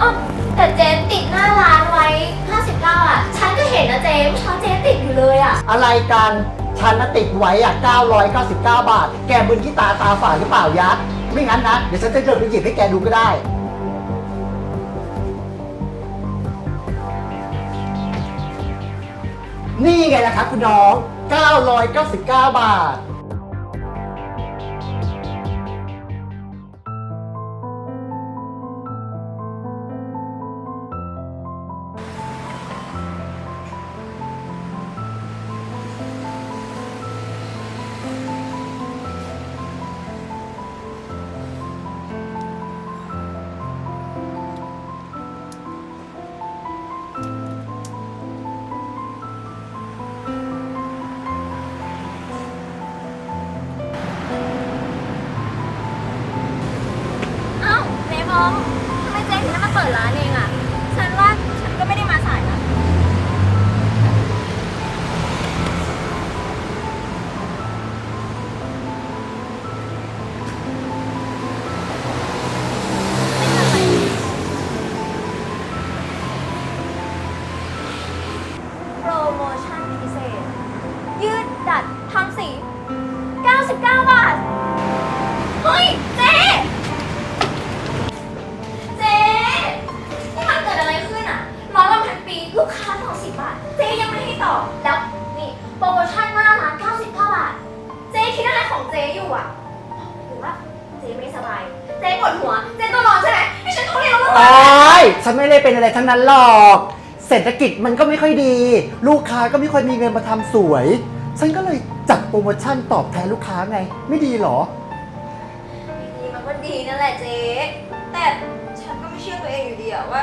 อ๋อแต่เจ๊ติดหน้าร้านไว้ 59 อะ ฉันก็เห็นนะเจ๊เมื่อเช้าเจ๊ติดอยู่เลยอะ อะไรกันฉันน่ะติดไว้อะ 999 บาท แกบึนที่ตาตาฝาดหรือเปล่ายักษ์ไม่งั้นนะ เดี๋ยวฉันจะเดินไปหยิบให้แกดูก็ได้ นี่ไงล่ะครับคุณน้อง 999 บาท เป็นอะไรทั้งนั้นหรอก เศรษฐกิจมันก็ไม่ค่อยดี ลูกค้าก็ไม่ค่อยมีเงินมาทำสวย ฉันก็เลยจัดโปรโมชั่นตอบแทนลูกค้าไง ไม่ดีเหรอ ดีมันก็ดีนั่นแหละเจ๊แต่ฉันก็ไม่เชื่อตัวเองอยู่ดีอะว่า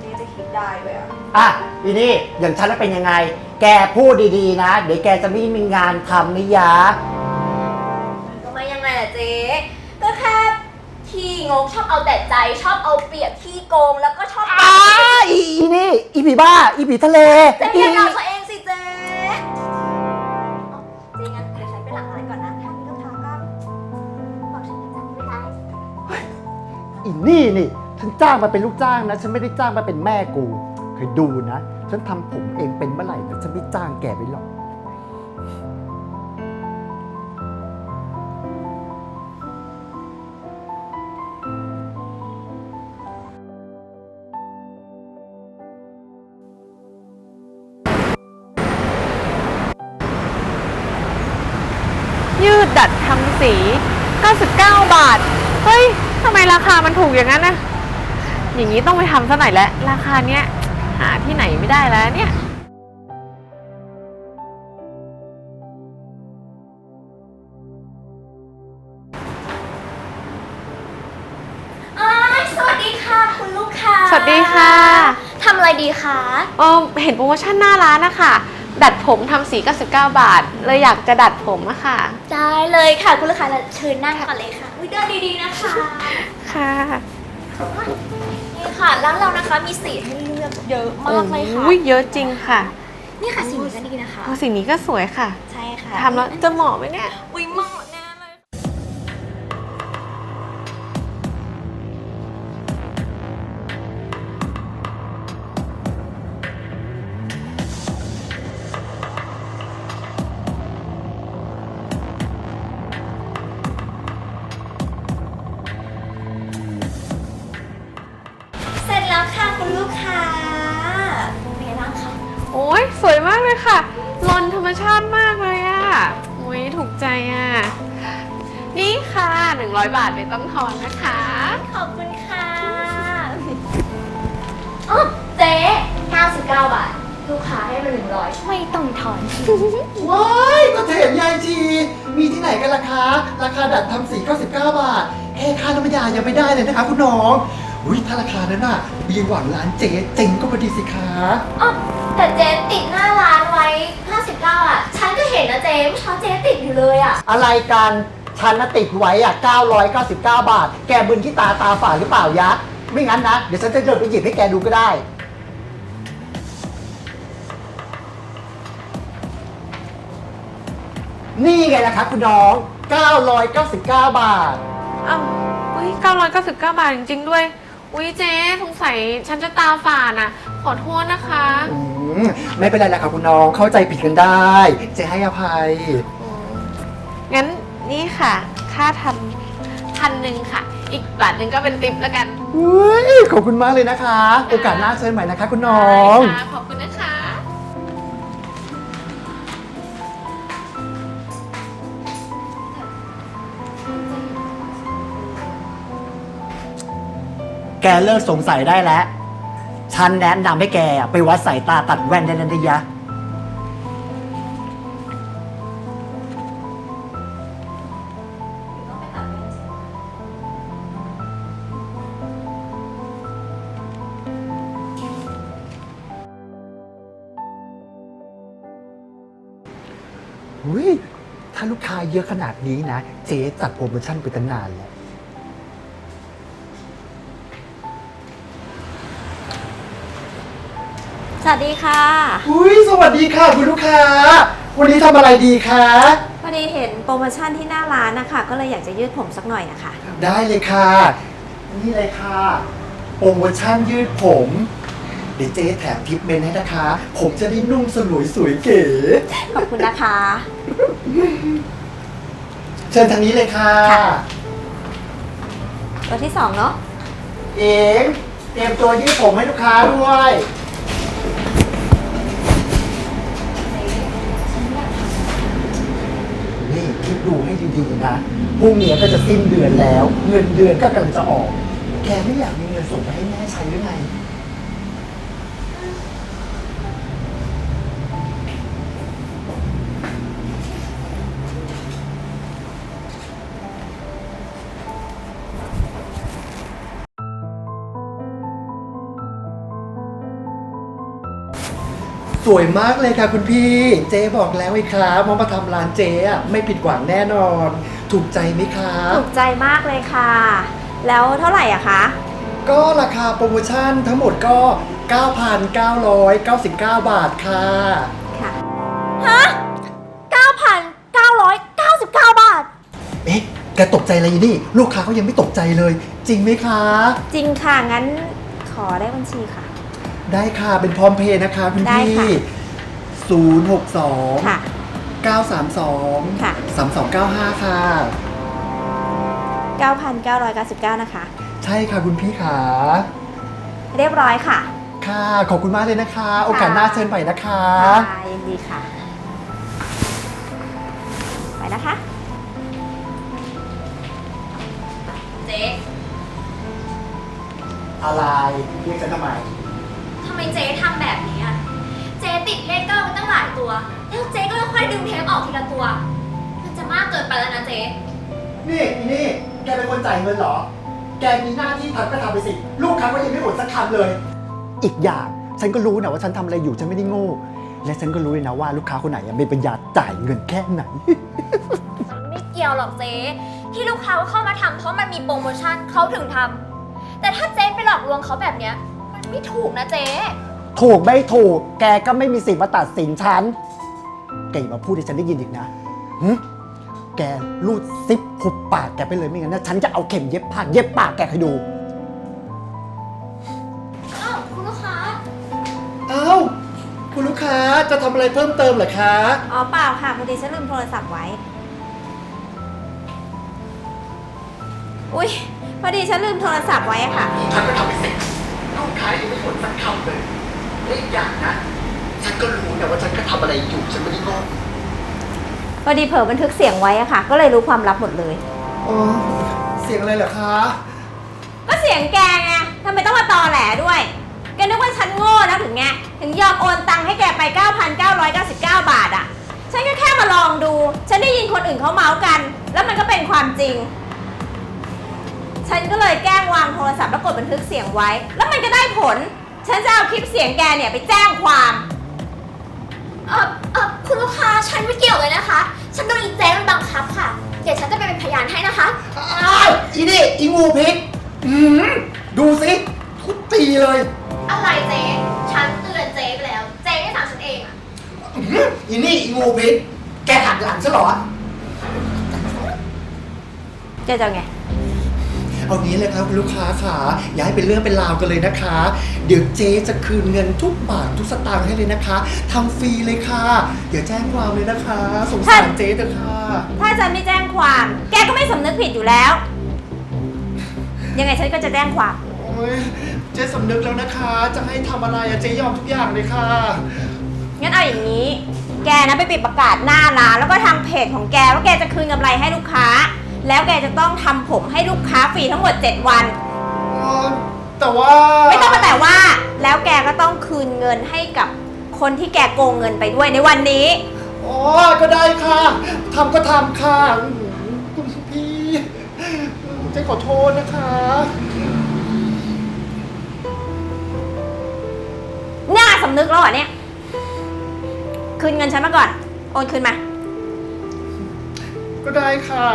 เจ๊จะคิดได้ด้วยอะอะอีนี่อย่างฉันแล้วเป็นยังไง แกพูดดีๆนะ เดี๋ยวแกจะไม่มีงานทำนิยะก็ไม่ยังไงล่ะเจ๊ก็แค่ขี้ งกชอบเอาแต่ใจชอบเอาเปรียบขี้โกงแล้วก็ชอบ อ้าอีอีนี่ อีผีบ้า อีผีทะเลเจ๊อีอย่าด่าตัวเองสิเจ๊เอาเจ๊งั้นเดี๋ยวฉันไปหลังอะไรก่อนนะ ถ้ามีลูกค้าก็บอกฉันนะจ๊ะไม่ได้อีนี่นี่ ฉันจ้างมาเป็นลูกจ้างนะ ฉันไม่ได้จ้างมาเป็นแม่กู เคยดูนะ ฉันทำผมเองเป็นเมื่อไหร่นะฉันไม่จ้างแกไปหรอก 99บาท เฮ้ยทำไมราคามันถูกอย่างนั้นนะอย่างนี้ต้องไปทำซะหน่อยแล้ว ราคาเนี้ยหาที่ไหนไม่ได้แล้วเนี่ยอ่าสวัสดีค่ะ คุณลูกค้าสวัสดีค่ะ ทำอะไรดีคะ เออเห็นโปรโมชั่นหน้าร้านนะคะ ดัดผมทำสี99 บาท เลยอยากจะดัดผมอะค่ะ ได้เลยค่ะ คุณลูกค้าเชิญนั่งก่อนเลยค่ะวิเดินดีๆนะคะ ค่ะนี่ค่ะร้านเรานะคะมีสีให้เลือกเยอะมากเลยค่ะโอ้ยเยอะจริงค่ะ นี่ค่ะสีนี้ก็ดีนะคะโอ้สีนี้ก็สวยค่ะ ใช่ค่ะทำแล้วจะเหมาะไหมเนี่ย อุ้ยเหมาะ โอ้ยสวยมากเลยค่ะลอนธรรมชาติมากเลยอะโอ้ยถูกใจอะนี่ค่ะ 100 บาทไม่ต้องทอนนะคะ ขอบคุณค่ะอ๋อเจ๊99 บาท ลูกค้าให้มา100 ไม่ต้องถอน ว้ายก็เห็นยายทีมีที่ไหนกันราคา ราคาดัดทำสี99 บาทแค่ค่าน้ำยายังไม่ได้เลยนะคะ คุณน้อง อุ้ยถ้าราคานั้นน่ะมีหวังร้านเจ๊เจ๋งก็พอดีสิคะ อ๋อ แต่เจ๊ติดหน้าร้านไว้ 59 อะ ฉันก็เห็นนะเจ๊เมื่อเช้าเจ๊ติดอยู่เลยอะ อะไรกันฉันน่ะติดไว้อะ 999 บาท แกบึนที่ตาตาฝาดหรือเปล่ายักษ์ไม่งั้นนะ เดี๋ยวฉันจะเดินไปหยิบให้แกดูก็ได้ นี่ไงล่ะครับคุณน้อง 999 บาท อ้าวเฮ้ย999 บาทจริงๆด้วย อุ๊ยเจ๊สงสัยฉันจะตาฝาดน่ะข อโทษนะคะ อืมไม่เป็นไรแล้วค่ะคุณน้องเข้าใจผิดกันได้ เจ๊ให้อภัย งั้นนี่ค่ะ ค่าทำพันหนึ่งค่ะ อีกบาทหนึ่งก็เป็นติปแล้วกันอุ้ยขอบคุณมากเลยนะคะ โอกาสหน้าเชิญใหม่นะคะ คุณน้อง ได้ค่ะขอบคุณนะคะ แกเลิกสงสัยได้แล้ว ฉันแนะนำให้แกไปวัดสายตาตัดแว่นได้แล้วนะยะ อุ้ยถ้าลูกค้าเยอะขนาดนี้นะ เจ๊จัดโปรโมชั่นไปตั้งนานแล้ว สวัสดีค่ะ อุ้ยสวัสดีค่ะคุณลูกค้า วันนี้ทำอะไรดีคะ พอดีเห็นโปรโมชั่นที่หน้าร้านนะคะ ก็เลยอยากจะยืดผมสักหน่อยนะคะ ได้เลยค่ะ นี่เลยค่ะโปรโมชั่นยืดผม เดี๋ยวเจ๊แถมทิปเมนต์ให้นะคะ ผมจะได้นุ่มสลวยสวยเก๋ ขอบคุณนะคะ เชิญทางนี้เลยค่ะ ค่ะ ตัวที่สองเนาะ เองเตรียมตัวยืดผมให้ลูกค้าด้วย ดีนะพรุ่งนี้ก็จะสิ้นเดือนแล้ว เงินเดือนก็กำลังจะออก แกไม่อยากมีเงินส่งไปให้แม่ใช้หรือไง สวยมากเลยค่ะคุณพี่ เจ๊บอกแล้วไอ้ครับว่ามาทำร้านเจ๊อะไม่ผิดหวังแน่นอน ถูกใจไหมครับ ถูกใจมากเลยค่ะ แล้วเท่าไหร่อะคะ ก็ราคาโปรโมชั่นทั้งหมดก็ 9,999 บาทค่ะ ค่ะ ฮะ 9,999 บาท เอ๊ะ แกตกใจอะไรนี่ ลูกค้าเขายังไม่ตกใจเลย จริงไหมคะ จริงค่ะ งั้นขอได้บัญชีค่ะ ได้ค่ะ เป็นพร้อมเพย์นะคะคุณได้พี่ค่ะ062ค่ะ932ค่ะ3295ค่ะ 9,999 นะคะ ใช่ค่ะคุณพี่ขา เรียบร้อยค่ะ ค่ะ ขอบคุณมากเลยนะคะ โอกาสหน้าเชิญไปนะคะ ค่ะยินดีค่ะ ไปนะคะ เจ๊อะไรเรียกฉันทำไมทำ ไมเจ๊ทำแบบนี้อะ เจ๊ติดเลขเก้าไปตั้งหลายตัว แล้วเจ๊ก็ค่อยๆดึงเทปออกทีละตัว มันจะมากเกินไปแล้วนะเจ๊นี่อีนี่ แกเป็นคนจ่ายเงินเหรอ แกมีหน้าที่ทำก็ทำไปสิ ลูกค้าก็ยังไม่หมดสักคำเลย อีกอย่างฉันก็รู้นะว่าฉันทำอะไรอยู่ฉันไม่ได้โง่ และฉันก็รู้เลยนะว่าลูกค้าคนไหนมีปัญญาจ่ายเงินแค่ไหนมันไม่เกี่ยวหรอกเจ๊ที่ลูกค้าเขาเข้ามาทำเพราะมันมีโปรโมชั่นเขาถึงทำแต่ถ้าเจ๊ไปหลอกลวงเขาแบบเนี้ยมัน ไม่ถูกนะเจ๊ ถูกไม่ถูก แกก็ไม่มีสิทธิ์มาตัดสินฉัน แกอย่ามาพูดให้ฉันได้ยินอีกนะหึแกรูดซิปหุบปากแกไปเลยไม่งั้นนะฉันจะเอาเข็มเย็บปากเย็บปากแกให้ดู อ้าวคุณลูกค้าเอ้าคุณลูกค้าจะทำอะไรเพิ่มเติมเหรอคะ อ๋อเปล่าค่ะพอดีฉันลืมโทรศัพท์ไว้ อุ๊ย พอดีฉันลืมโทรศัพท์ไว้อะค่ะ ฉันก็ทำไปสิ ลูกค้ายังไม่หมดสักคำเลยและอีกอย่างนะ ฉันก็รู้นะว่าฉันก็ทำอะไรอยู่ ฉันไม่ได้โง่พอดีเผลอบันทึกเสียงไว้อะค่ะ ก็เลยรู้ความลับหมดเลย อ๋อเสียงอะไรเหรอคะ ก็เสียงแกไงทำไมต้องมาตอแหลด้วย แกนึกว่าฉันโง่นะถึงไง ถึงยอมโอนตังค์ให้แกไป 9,999 บาทอะฉันก็แค่มาลองดู ฉันได้ยินคนอื่นเขาเมาส์กัน แล้วมันก็เป็นความจริง ฉันก็เลยแกล้งวางโทรศัพท์แล้วกดบันทึกเสียงไว้ แล้วมันก็ได้ผล ฉันจะเอาคลิปเสียงแกเนี่ยไปแจ้งความ เออเออคุณลูกค้าฉันไม่เกี่ยวเลยนะคะ ฉันโดนอีเจ๊มันบังคับค่ะ เดี๋ยวฉันจะไปเป็นพยานให้นะคะ อ้าวอีนี่อีงูพิษอืมดูสิทุบตีเลยอะไรเจ๊ฉันเตือนเจ๊ไปแล้ว เจ๊ไม่ฟังฉันเองอะอื้อหืออีนี่อีงูพิษแกหักหลังฉันเหรอจะจะไง เอางี้เลยครับคุณลูกค้าค่ะอย่าให้เป็นเรื่องเป็นราวกันเลยนะคะ เดี๋ยวเจ๊จะคืนเงินทุกบาททุกสตางค์ให้เลยนะคะทำฟรีเลยค่ะอย่าแจ้งความเลยนะคะ สงสารเจ๊เถอะค่ะ ถ้าฉันไม่แจ้งความ แกก็ไม่สำนึกผิดอยู่แล้ว ยังไงฉันก็จะแจ้งความ โอ้ยเจ๊สำนึกแล้วนะคะ จะให้ทำอะไรอะเจ๊ยอมทุกอย่างเลยค่ะ งั้นเอาอย่างนี้ แกนะไปปิดประกาศหน้าร้านแล้วก็ทางเพจของแกว่าแกจะคืนกำไรให้ลูกค้า แล้วแกจะต้องทำผมให้ลูกค้าฟรีทั้งหมด 7 วันอ๋อแต่ว่าไม่ต้องมาแต่ว่า แล้วแกก็ต้องคืนเงินให้กับคนที่แกโกงเงินไปด้วยในวันนี้ อ๋อก็ได้ค่ะทำก็ทำค่ะอื้อหือคุณพี่เจ๊ขอโทษนะคะ หน้าสำนึกแล้วเหรอเนี่ย คืนเงินฉันมาก่อน โอนคืนมา ก็ได้ค่ะ